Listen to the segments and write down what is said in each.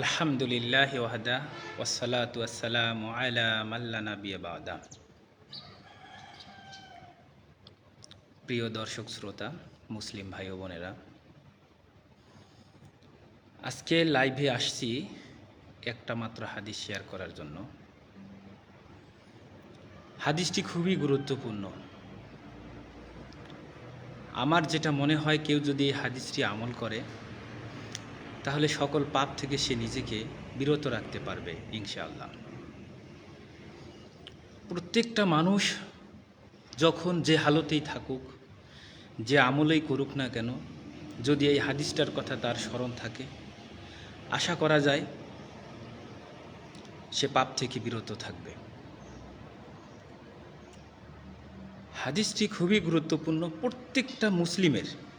আলহামদুলিল্লাহ ওয়াহদা ওয়াসালাতু ওয়াসসালাম আলা মাল্লা নাবিয়া বাদা। প্রিয় দর্শক, শ্রোতা, মুসলিম ভাই ও বোনেরা, আজকে লাইভে আসছি একটা মাত্র হাদিস শেয়ার করার জন্য। হাদিসটি খুবই গুরুত্বপূর্ণ। আমার যেটা মনে হয়, কেউ যদি এই হাদিসটি আমল করে তাহলে সকল পাপ থেকে সে নিজেকে বিরত রাখতে পারবে, ইনশাআল্লাহ। প্রত্যেকটা মানুষ যখন যে হালতেই থাকুক, যে আমলেই করুক না কেন, যদি এই হাদিসটার কথা তার স্মরণ থাকে, আশা করা যায় সে পাপ থেকে বিরত থাকবে। হাদিসটি খুবই গুরুত্বপূর্ণ প্রত্যেকটা মুসলিমের।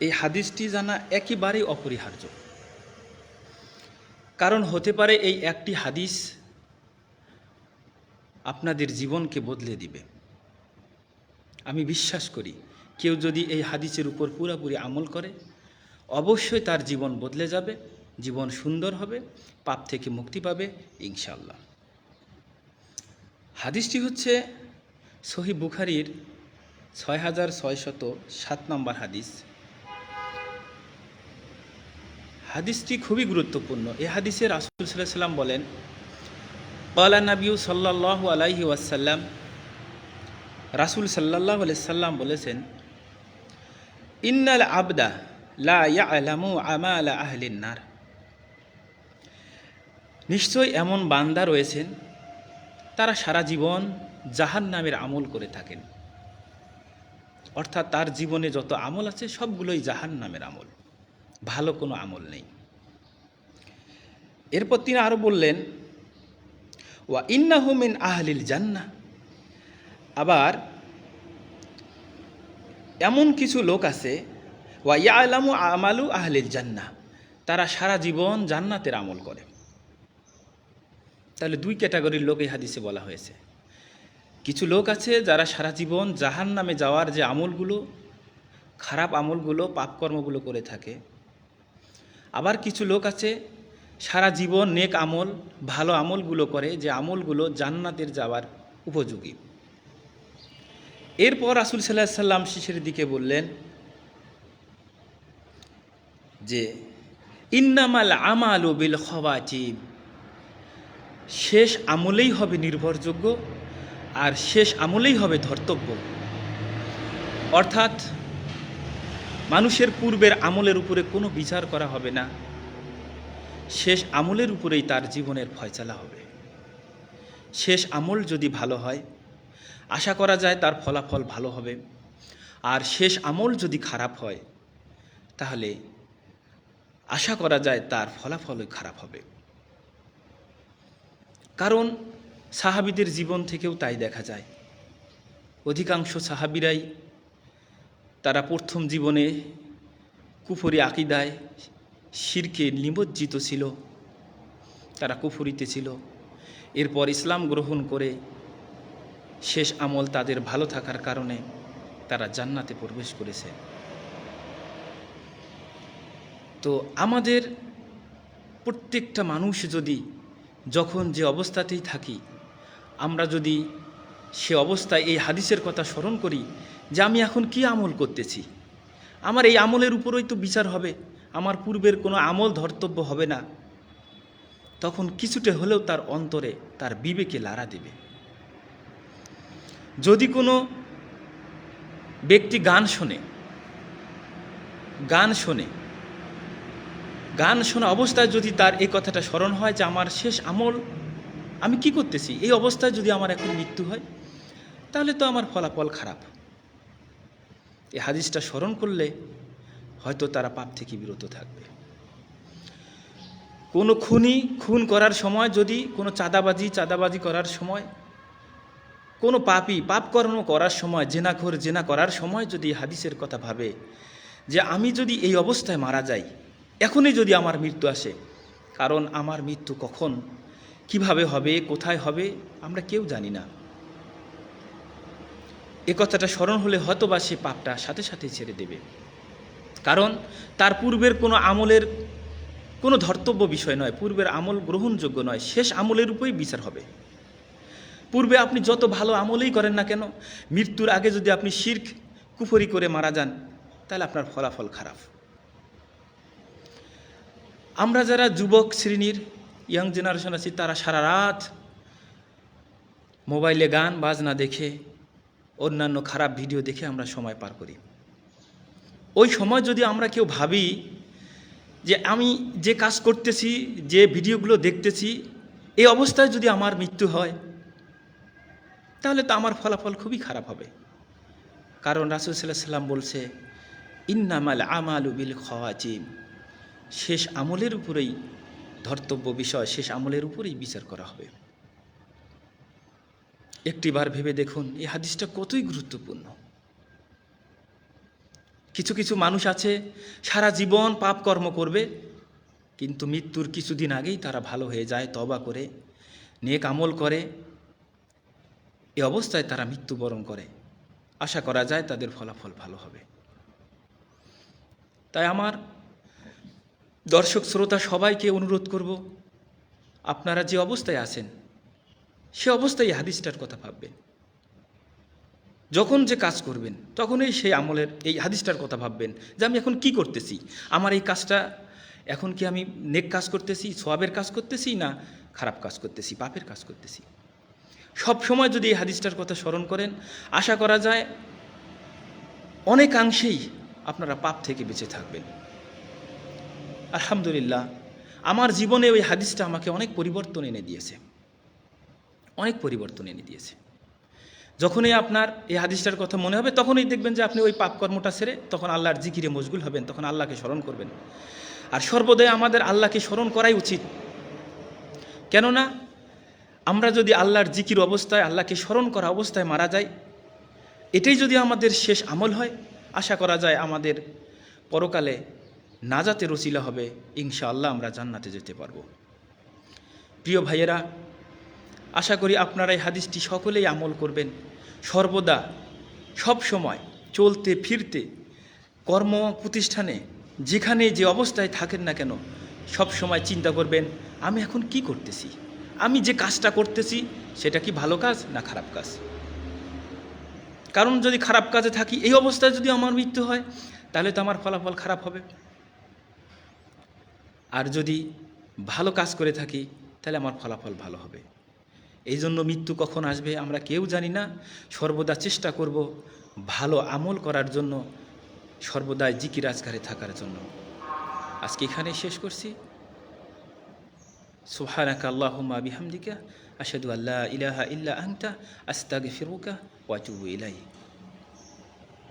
এই হাদিসটি জানা একেবারেই অপরিহার্য। কারণ হতে পারে এই একটি হাদিস আপনাদের জীবনকে বদলে দিবে। আমি বিশ্বাস করি, কেউ যদি এই হাদিসের উপর পুরোপুরি আমল করে, অবশ্যই তার জীবন বদলে যাবে, জীবন সুন্দর হবে, পাপ থেকে মুক্তি পাবে ইনশাল্লাহ হাদিসটি হচ্ছে সহি বুখারির ছয় হাজার ছয়শত সাত নম্বর হাদিস। হাদিসটি খুবই গুরুত্বপূর্ণ। এই হাদিসে রাসুল সাল্লাহ সাল্লাম বলেন কলা নবিউ সাল্লাহ আলাইহি ওয়াসাল্লাম। রাসুল সাল্লাহ সাল্লাম বলেছেন, ইন্নাল আবদা লা ইয়ালামু আমালা আহলিন নার। নিশ্চয় এমন বান্দা রয়েছেন, তারা সারা জীবন জাহান নামের আমল করে থাকেন। অর্থাৎ তার জীবনে যত আমল আছে সবগুলোই জাহান নামের আমল। ভালো কোনো আমল নেই। এরপর তিনি আরও বললেন, ওয়া ইন্নাহু মিন আহলিল জান্না। আবার এমন কিছু লোক আছে, ওয়া ইয়ালামু আমালু আহলিল জান্না। তারা সারা জীবন জান্নাতের আমল করে। তাহলে দুই ক্যাটাগরির লোক এই হাদিসে বলা হয়েছে। কিছু লোক আছে যারা সারা জীবন জাহান নামে যাওয়ার যে আমলগুলো, খারাপ আমলগুলো, পাপকর্মগুলো করে থাকে আবার কিছু লোক আছে, সারা জীবন নেক আমল, ভালো আমলগুলো করে যে আমলগুলো জান্নাতের যাওয়ার উপযোগী। এরপর রাসুল সাল্লাহ সাল্লাম শিশের দিকে বললেন যে, ইন্নামাল আমাল ও বিল খবাচিব শেষ আমলেই হবে নির্ভরযোগ্য আর শেষ আমলেই হবে ধর্তব্য। অর্থাৎ মানুষের পূর্বের আমলের উপরে কোনো বিচার করা হবে না। শেষ আমলের উপরেই তার জীবনের ফয়চালা হবে। শেষ আমল যদি ভালো হয়, আশা করা যায় তার ফলাফল ভালো হবে। আর শেষ আমল যদি খারাপ হয়, তাহলে আশা করা যায় তার ফলাফলই খারাপ হবে। কারণ সাহাবিদের জীবন থেকেও তাই দেখা যায়। অধিকাংশ সাহাবিরাই তারা প্রথম জীবনে কুফরি আকিদায় শিরকে নিমজ্জিত ছিল। তারা কুফরিতে ছিল। এরপর ইসলাম গ্রহণ করে শেষ আমল তাদের ভালো থাকার কারণে তারা জান্নাতে প্রবেশ করেছে। তো আমাদের প্রত্যেকটা মানুষ যদি যখন যে অবস্থাতেই থাকি, আমরা যদি সে অবস্থায় এই হাদিসের কথা স্মরণ করি যে আমি এখন কি আমল করতেছি? আমার এই আমলের উপরই তো বিচার হবে, আমার পূর্বের কোনো আমল ধর্তব্য হবে না। তখন কিছুটা হলেও তার অন্তরে তার বিবেকে লাড়া দেবে। যদি কোনো ব্যক্তি গান শোনে গান শোনে, গান শোনা অবস্থায় যদি তার এই কথাটা স্মরণ হয় যে আমার শেষ আমল, আমি কি করতেছি? এই অবস্থায় যদি আমার এখন মৃত্যু হয় তাহলে তো আমার ফলাফল খারাপ। এই হাদিসটা স্মরণ করলে হয়তো তারা পাপ থেকে বিরত থাকবে। কোনো খুনি খুন করার সময় যদি কোনো চাঁদাবাজি চাঁদাবাজি করার সময়, কোনো পাপি পাপকর্ম করার সময়, জেনাখোর জেনা করার সময় যদি হাদিসের কথা ভাবে যে আমি যদি এই অবস্থায় মারা যাই, এখনই যদি আমার মৃত্যু আসে, কারণ আমার মৃত্যু কখন, কীভাবে হবে, কোথায় হবে, আমরা কেউ জানি না। এ কথাটা স্মরণ হলে হয়তো বা সে পাপটা সাথে সাথে ছেড়ে দেবে। কারণ তার পূর্বের কোনো আমলের কোনো ধর্তব্য বিষয় নয়, পূর্বের আমল গ্রহণযোগ্য নয়, শেষ আমলের উপরেই বিচার হবে। পূর্বে আপনি যত ভালো আমলেই করেন না কেন, মৃত্যুর আগে যদি আপনি শির্ক, কুফরি করে মারা যান, তাহলে আপনার ফলাফল খারাপ। আমরা যারা যুবক শ্রেণির ইয়াং জেনারেশন আছি, তারা সারা রাত মোবাইলে গান, বাজনা দেখে অন্যান্য খারাপ ভিডিও দেখে আমরা সময় পার করি। ওই সময় যদি আমরা কেউ ভাবি যে আমি যে কাজ করতেছি, যে ভিডিওগুলো দেখতেছি, এই অবস্থায় যদি আমার মৃত্যু হয়, তাহলে তো আমার ফলাফল খুবই খারাপ হবে। কারণ রাসুল সাল্লাহ সাল্লাম বলছে, ইন্নামাল আমালু বিল খাওয়াজিম শেষ আমলের উপরেই, ধর্তব্য বিষয়, শেষ আমলের উপরেই বিচার করা হবে। একটিবার ভেবে দেখুন, এই হাদিসটা কতই গুরুত্বপূর্ণ। কিছু কিছু মানুষ আছে, সারা জীবন পাপ কর্ম করবে, কিন্তু মৃত্যুর কিছুদিন আগেই তারা ভালো হয়ে যায় তবা করে, নেক আমল করে, এ অবস্থায় তারা মৃত্যুবরণ করে। আশা করা যায় তাদের ফলাফল ভালো হবে। তাই আমার দর্শক, শ্রোতা সবাইকে অনুরোধ করব, আপনারা যে অবস্থায় আছেন সে অবস্থায় এই হাদিসটার কথা ভাববেন যখন যে কাজ করবেন, তখনই সেই আমলের এই হাদিসটার কথা ভাববেন যে আমি এখন কি করতেছি? আমার এই কাজটা, এখন কি আমি নেক কাজ করতেছি সোয়াবের কাজ করতেছি না খারাপ কাজ করতেছি, পাপের কাজ করতেছি? সব সময় যদি এই হাদিসটার কথা স্মরণ করেন, আশা করা যায় অনেকাংশেই আপনারা পাপ থেকে বেঁচে থাকবেন। আলহামদুলিল্লাহ, আমার জীবনে ওই হাদিসটা আমাকে অনেক পরিবর্তন এনে দিয়েছে। অনেক পরিবর্তন এনে দিয়েছে। যখনই আপনার এই হাদিসটার কথা মনে হবে, তখনই দেখবেন যে আপনি ওই পাপ কর্মটা সেরে তখন আল্লাহর জিকিরে মশগুল হবেন, তখন আল্লাহকে স্মরণ করবেন। আর সর্বদাই আমাদের আল্লাহকে স্মরণ করাই উচিত। কেননা আমরা যদি আল্লাহর জিকির অবস্থায়, আল্লাহকে স্মরণ করা অবস্থায় মারা যাই, এটাই যদি আমাদের শেষ আমল হয়, আশা করা যায় আমাদের পরকালে নাজাতে রসিলা হবে। ইনশাআল্লাহ আমরা জান্নাতে যেতে পারব। প্রিয় ভাইয়েরা আশা করি আপনারা এই হাদিসটি সকলেই আমল করবেন। সর্বদা সব সময় চলতে, ফিরতে কর্ম প্রতিষ্ঠানে যেখানে যে অবস্থায় থাকেন না কেন, সব সময় চিন্তা করবেন, আমি এখন কি করতেছি? আমি যে কাজটা করতেছি, সেটা কি ভালো কাজ না খারাপ কাজ? কারণ যদি খারাপ কাজে থাকি, এই অবস্থায় যদি আমার মৃত্যু হয়, তাহলে তো আমার ফলাফল খারাপ হবে। আর যদি ভালো কাজ করে থাকি, তাহলে আমার ফলাফল ভালো হবে। এই জন্য মৃত্যু কখন আসবে আমরা কেউ জানি না। সর্বদা চেষ্টা করব ভালো আমল করার জন্য, সর্বদাই জিকি রাজঘারে থাকার জন্য। আজকে এখানে শেষ করছি। সুবহানাকা আল্লাহমা বিহামদিকা আসাদু আল্লাহ ইলাহা ইল্লা আংতা আস্তাগ ফিরুকা ওয়াচু ইলাইক।